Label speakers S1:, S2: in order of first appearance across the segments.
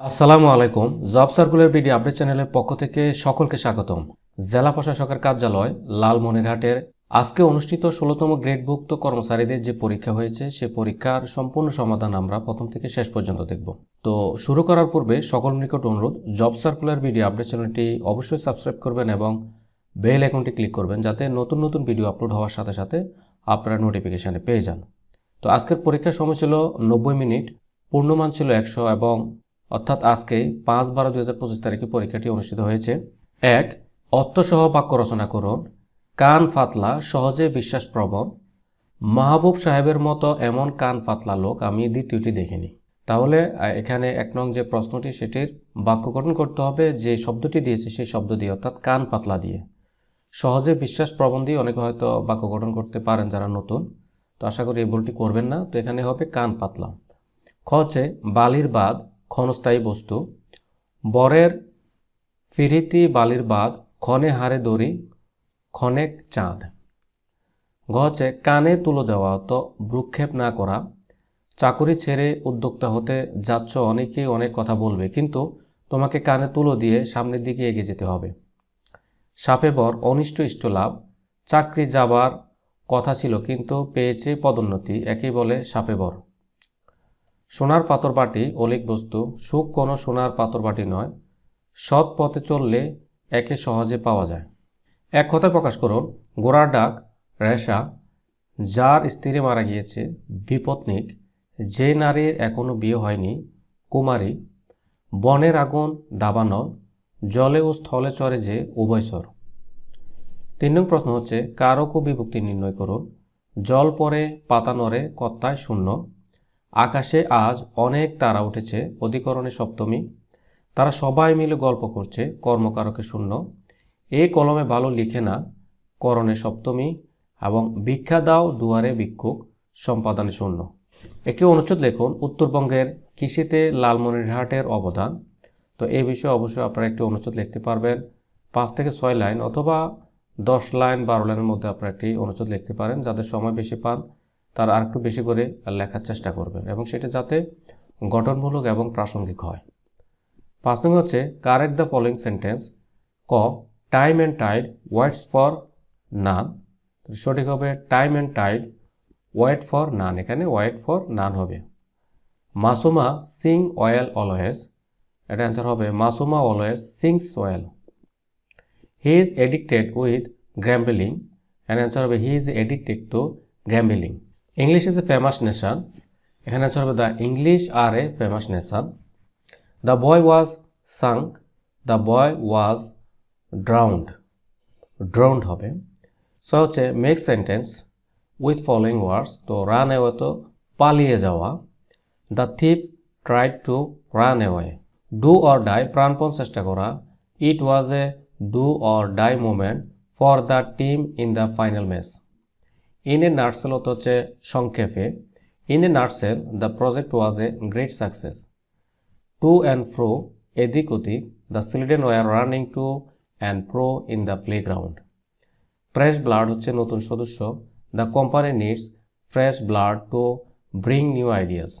S1: আসসালামু আলাইকুম। Job circular BD update চ্যানেলের পক্ষ থেকে সকলকে স্বাগতম। জেলা প্রশাসকের কার্যালয়, লালমনিরহাটের আজকে অনুষ্ঠিত ষোলোতম গ্রেডভুক্ত কর্মচারীদের যে পরীক্ষা হয়েছে, সে পরীক্ষার সম্পূর্ণ সমাধান আমরা প্রথম থেকে শেষ পর্যন্ত দেখব। তো শুরু করার পূর্বে সকল নিকট অনুরোধ, জব সার্কুলার বিডি আপডেট চ্যানেলটি অবশ্যই সাবস্ক্রাইব করবেন এবং বেল অ্যাকাউন্টটি ক্লিক করবেন যাতে নতুন নতুন ভিডিও আপলোড হওয়ার সাথে সাথে আপনারা নোটিফিকেশানে পেয়ে যান। তো আজকের পরীক্ষার সময় ছিল নব্বই মিনিট, পূর্ণমান ছিল একশো এবং অর্থাৎ আজকে পাঁচ বারো দুই হাজার পঁচিশ তারিখে পরীক্ষাটি অনুষ্ঠিত হয়েছে। এক, অর্থসহ বাক্য রচনা করুন। কান ফাতলা সহজে বিশ্বাসপ্রবণ। মাহবুব সাহেবের মতো এমন কান ফাতলা লোক আমি দ্বিতীয়টি দেখিনি। তাহলে এখানে এক নং যে প্রশ্নটি, সেটির বাক্য গঠন করতে হবে। যে শব্দটি দিয়েছে, সেই শব্দ দিয়ে, অর্থাৎ কান পাতলা দিয়ে। সহজে বিশ্বাস প্রবণ দিয়ে অনেকে হয়তো বাক্য গঠন করতে পারেন যারা নতুন। তো আশা করি এই ভুলটি করবেন না। তো এখানে হবে কান পাতলা খ হচ্ছে বালির বাদ ক্ষণস্থায়ী বস্তু। বরের ফিরিতি বালির বাদ ক্ষণে হারে দড়ি ক্ষণেক চাঁদ। ঘ কানে তুলো দেওয়া তো ভ্রুক্ষেপ না করা। চাকুরি ছেড়ে উদ্যোক্তা হতে যাচ্ছ অনেকেই অনেক কথা বলবে, কিন্তু তোমাকে কানে তুলো দিয়ে সামনের দিকে এগিয়ে যেতে হবে। সাপে বর, অনিষ্ট ইষ্ট লাভ। চাকরি যাবার কথা ছিল, কিন্তু পেয়েছে পদোন্নতি, একেই বলে সাপে বর। সোনার পাথর বাটি, অলিক বস্তু, সুখ কোনো সোনার পাথর বাটি নয়। সৎ পথে চললে একে সহজে পাওয়া যায়। এক কথায় প্রকাশ করুন, গোড়ার ডাক রেশা, যার স্ত্রী মারা গিয়েছে, বিপত্নিক, যে নারীর এখনও বিয়ে হয়নি, কুমারী, বনের আগুন দাবানো জলে ও স্থলে চরে যে উভয়স্বর তিন নং প্রশ্ন হচ্ছে কারক ও বিভক্তি নির্ণয় করুন। জল পরে, পাতা নড়ে কত্তায় শূন্য। আকাশে আজ অনেক তারা উঠেছে, অধিকরণে সপ্তমী। তারা সবাই মিলে গল্প করছে, কর্মকারকে শূন্য। এ কলমে ভালো লিখে না, করণে সপ্তমী এবং ভিক্ষা দাও দুয়ারে ভিক্ষুক, সম্পাদনে শূন্য। একটি অনুচ্ছেদ লিখুন, উত্তরবঙ্গের কৃষিতে লালমনিরহাটের অবদান। তো এই বিষয়ে অবশ্যই আপনারা একটি অনুচ্ছেদ লিখতে পারবেন, পাঁচ থেকে ছয় লাইন অথবা দশ লাইন, বারো লাইনের মধ্যে আপনারা একটি অনুচ্ছেদ লিখতে পারেন যাদের সময় বেশি পান। তারা আরেকটু বেশি করে লেখার চেষ্টা করবেন এবং সেটা যাতে গঠনমূলক এবং প্রাসঙ্গিক হয়। পাঁচ নম্বর হচ্ছে, কারেক্ট দ্য ফলোয়িং সেন্টেন্স ক time and tide waits for none সঠিক হবে time and tide wait for none এখানে ওয়েট ফর নান হবে। মাসুমা সিং অয়েল অলওয়েজ এটা অ্যান্সার হবে, Masuma always sings well he is addicted with gambling and answer হবে he is addicted to gambling English is a famous nation এখানে answer হবে the English are a famous nation the boy was sunk the boy was drowned drowned হবে। So হচ্ছে make sentence with following words to run away তো পালিয়ে যাওয়া। The thief try to run away do or die প্রাণপণ চেষ্টা করা। It was a do or die moment for the team in the final match in a nutshell হতে হচ্ছে সংক্ষেপে in a nutshell the project was a great success to and fro এদিক ওদিক the children were running to and fro in the playground fresh blood হচ্ছে নতুন সদস্য। The company needs fresh blood to bring new ideas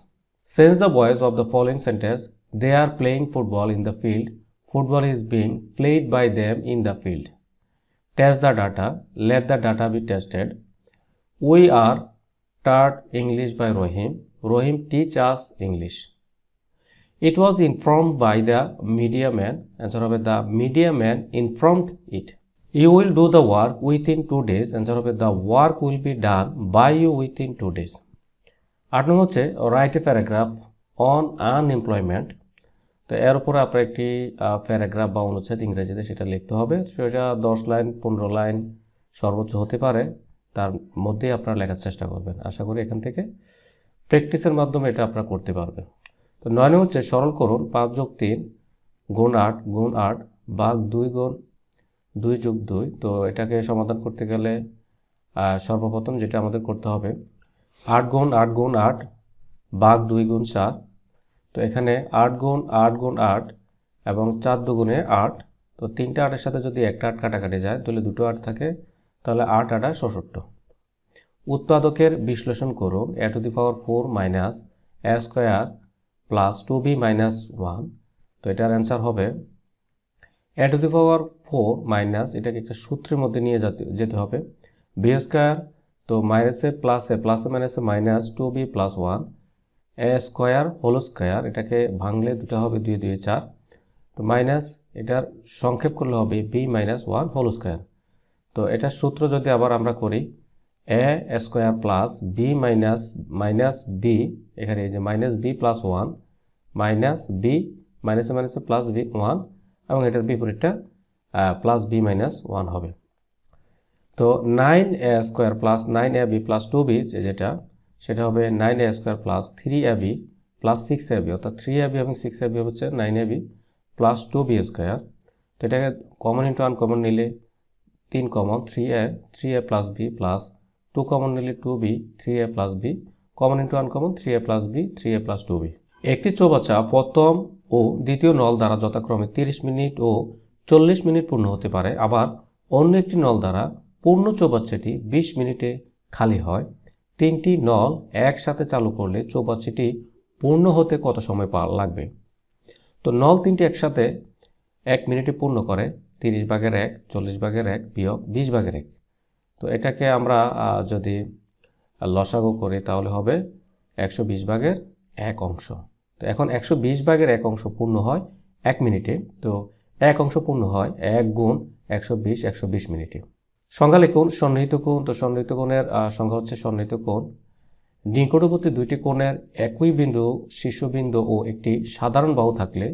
S1: change the voice of the following sentence they are playing football in the field football is being played by them in the field test the data. Let the data be tested. We are taught english by rohim rohim teach us english it was informed by the media man answer হবে the media man informed it you will do the work within two days answer হবে the work will be done by you within two days আট নম্বর হচ্ছে write a paragraph on unemployment তো এর উপরে আপনার একটি paragraph বা অনুচ্ছেদ ইংরেজিতে সেটা লিখতে হবে সেটা দশ লাইন পনেরো লাইন সর্বোচ্চ হতে পারে তার মধ্যেই আপনারা লেখার চেষ্টা করবেন। আশা করি এখান থেকে প্র্যাকটিসের মাধ্যমে এটা আপনারা করতে পারবেন। তো নয় হচ্ছে সরল করুন, পাঁচ যোগ তিন গুণ আট গুণ আট বাঘ দুই গুণ দুই যোগ দুই। তো এটাকে সমাধান করতে গেলে সর্বপ্রথম যেটা আমাদের করতে হবে, আট গুণ আট গুণ আট বাঘ দুই গুণ চার। তো এখানে আট গুণ আট গুণ আট এবং চার দুগুণে আট। তো তিনটা আটের সাথে যদি একটা আট কাটাকাটি যায়, তাহলে দুটো আট থাকে তাহলে আট, আটা ষষট্ট। উৎপাদকের বিশ্লেষণ করুন, a to the power four minus a square plus two b minus one. তো এটার অ্যান্সার হবে, a to the power four minus, এটাকে একটা সূত্রের মধ্যে নিয়ে যেতে যেতে হবে, বি স্কোয়ার, তো মাইনাসে প্লাসে প্লাসে মাইনাসে minus two b plus one, a square whole square, এটাকে ভাঙলে দুটো হবে দুই দুই, চার। তো মাইনাস এটার সংক্ষেপ করলে হবে b minus one whole square. তো এটার সূত্র যদি আবার আমরা করি a square plus b minus minus b এখানে এই যে minus b plus one minus b মাইনাসে মাইনাসে প্লাস বি ওয়ান এবং এটার বিপরীতটা প্লাস বি মাইনাস ওয়ান হবে। তো nine a square plus nine a b plus two b যেটা, সেটা হবে nine a square plus three a b plus six a b অর্থাৎ থ্রি এ বি এবং সিক্স এ বি হচ্ছে nine a b plus two b square তো এটাকে common into uncommon নিলে তিন common three a three a plus b plus two common নিলে two b three a plus b common into uncommon three a plus b three a plus two b একটি চৌবাচ্চা প্রথম ও দ্বিতীয় নল দ্বারা যথাক্রমে তিরিশ মিনিট ও চল্লিশ মিনিট পূর্ণ হতে পারে। আবার অন্য একটি নল দ্বারা পূর্ণ চৌবাচ্চাটি বিশ মিনিটে খালি হয়। তিনটি নল একসাথে চালু করলে চৌবাচ্চাটি পূর্ণ হতে কত সময় লাগবে? তো নল তিনটি একসাথে এক মিনিটে পূর্ণ করে। তিরিশ ভাগের এক, চল্লিশ ভাগের এক বিয়োগ বিশ ভাগের এক। তো এটাকে আমরা যদি লসাগু করি তাহলে হবে একশো বিশ ভাগের এক অংশ। তো এখন একশো বিশ ভাগের এক অংশ পূর্ণ হয় এক মিনিটে। তো এক অংশ পূর্ণ হয় এক গুণ একশো বিশ একশো বিশ মিনিটে। সংখ্যা লিখুন সন্নিহিত কোণ, তো সন্নিহিত কোণের সংখ্যা হচ্ছে সন্নিহিত কোণ। নিকটবর্তী দুইটি কোণের একই বিন্দু, শীর্ষবিন্দু ও একটি সাধারণ বাহু থাকলে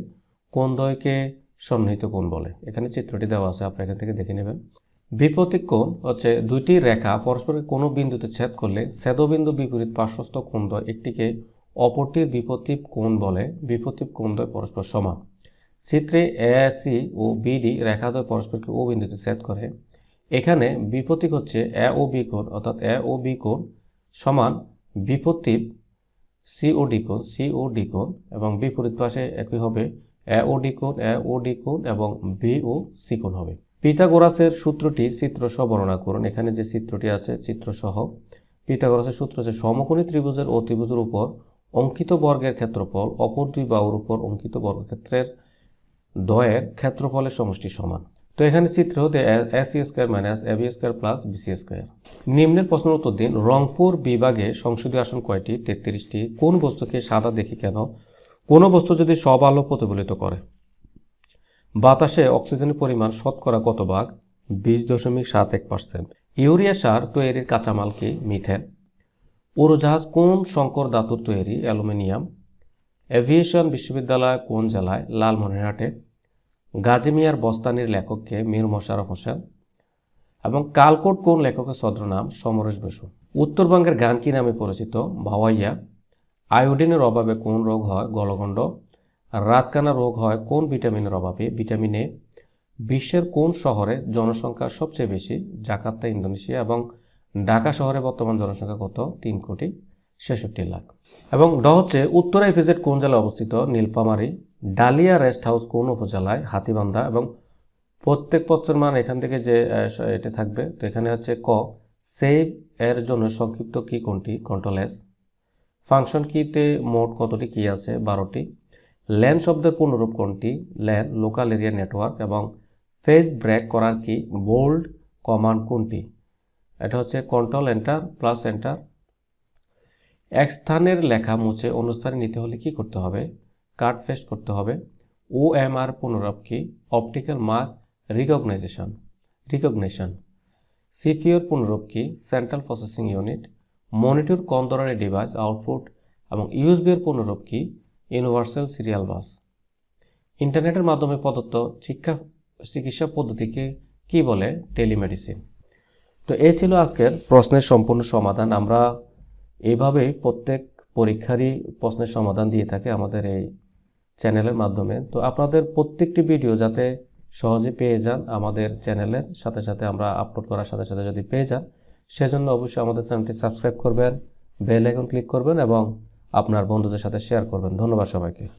S1: কোণদ্বয়কে সন্নিহিত কোণ বলে। এখানে চিত্রটি দেওয়া আছে, আপনারা এখান থেকে দেখে নেবেন। বিপরীত কোণ হচ্ছে দুইটি রেখা পরস্পরের কোনো বিন্দুতে ছেদ করলে ছেদবিন্দু বিপরীত পার্শ্বস্থ কোণদ্বয় একটিকে অপরটির বিপরীত কোণ বলে, বিপরীত কোণদ্বয় পরস্পর সমান। চিত্রে এ সি ও বিডি রেখাদ্বয় পরস্পরকে ও বিন্দুতে ছেদ করে। এখানে বিপত্তিক হচ্ছে এ ও বি কোণ, অর্থাৎ এ ও বি কোণ সমান বিপত্তিক সি ও ডি কোণ সি ও ডি কোণ এবং বিপরীত পাশে একই হবে এ ও ডি কোণ, এ ও ডি কোণ এবং বি ও সি কোণ হবে। পিথাগোরাসের সূত্রটি চিত্রসহ বর্ণনা করুন। এখানে যে চিত্রটি আছে, চিত্রসহ, পিথাগোরাসের সূত্র হচ্ছে সমকোণী ত্রিভুজের ও ত্রিভুজের উপর অঙ্কিত বর্গের ক্ষেত্রফল, অপর দুই বাহুর উপর অঙ্কিত বর্গক্ষেত্রের দ্বয়ের ক্ষেত্রফলের সমষ্টি সমান। তো এখানে চিত্র হতে A C square minus A B square plus BC square. নিম্নের প্রশ্নের উত্তর দিন। রংপুর বিভাগে সংসদীয় আসন কয়টি? তেত্রিশটি। কোন বস্তুকে সাদা দেখি কেন? কোন বস্তু যদি সব আলো প্রতিফলিত করে। বাতাসে অক্সিজেনের পরিমাণ শতকরা কত ভাগ? বিশ দশমিক সাত এক পার্সেন্ট। ইউরিয়া সার তৈরির কাঁচামাল কি মিথেন? উড়োজাহাজ কোন সংকর ধাতুর তৈরি? অ্যালুমিনিয়াম। এভিয়েশন বিশ্ববিদ্যালয় কোন জেলায়? লালমনিরহাটে। গাজীমিয়ার বস্তানির লেখককে মীর মোশাররফ হোসেন। এবং কালকোট কোন লেখকের ছদ্মনাম? সমরেশ বসু। উত্তরবঙ্গের গান কি নামে পরিচিত ভাওয়াইয়া। আয়োডিনের অভাবে কোন রোগ হয়? গলগণ্ড। রাতকানা রোগ হয় কোন ভিটামিনের অভাবে? Vitamin A. বিশ্বের কোন শহরে জনসংখ্যা সবচেয়ে বেশি? জাকার্তা, ইন্দোনেশিয়া এবং ঢাকা শহরে বর্তমান জনসংখ্যা কত? তিন কোটি ছেষট্টি লাখ। এবং ড হচ্ছে, উত্তরা ইপিজেড কোন জেলায় অবস্থিত? নীলপামারি ডালিয়া রেস্ট হাউস কোন উপজেলায়? হাতিবান্ধা এবং প্রত্যেক পত্রের মান এখান থেকে যে এটা থাকবে, তো এখানে হচ্ছে ক। সেভ এর জন্য সংক্ষিপ্ত কি কোনটি? কন্ট্রোল এস ফাংশন কিতে মোট কতটি কি আছে? বারোটি। ল্যান শব্দের পূর্ণরূপ কোনটি? ল্যান লোকাল এরিয়া নেটওয়ার্ক এবং ফেস ব্রেক করার কি বোল্ড কমান্ড কোনটি? এটা হচ্ছে কন্ট্রোল এন্টার প্লাস এন্টার এক স্থানের লেখা মুছে অন্য স্থানে নিতে হলে কি করতে হবে? কাট ফেস্ট করতে হবে। ও এম আর পুনরূপ কি অপটিক্যাল মার্ক রিকগনাইজেশন রিকগনিশন সিপিওর পুনরূপ কি সেন্ট্রাল প্রসেসিং ইউনিট মনিটর কোন ধরনের ডিভাইস, আউটপুট এবং ইউএসবি এর পুনরূপ কি ইউনিভার্সাল সিরিয়াল বাস। ইন্টারনেটের মাধ্যমে প্রদত্ত শিক্ষা, চিকিৎসা পদ্ধতিকে কি বলে? টেলিমেডিসিন। তো এই ছিল আজকের প্রশ্নের সম্পূর্ণ সমাধান। আমরা এইভাবেই প্রত্যেক পরীক্ষারই প্রশ্নের সমাধান দিয়ে থাকে আমাদের এই চ্যানেলের মাধ্যমে। তো আপনাদের প্রত্যেকটি ভিডিও যাতে সহজে পেয়ে যান আমাদের চ্যানেলের সাথে সাথে আমরা আপলোড করার সাথে সাথে যদি পেয়ে যান সেজন্য অবশ্যই আমাদের চ্যানেলটি সাবস্ক্রাইব করবেন, বেল আইকন ক্লিক করবেন এবং আপনার বন্ধুদের সাথে শেয়ার করবেন। ধন্যবাদ সবাইকে।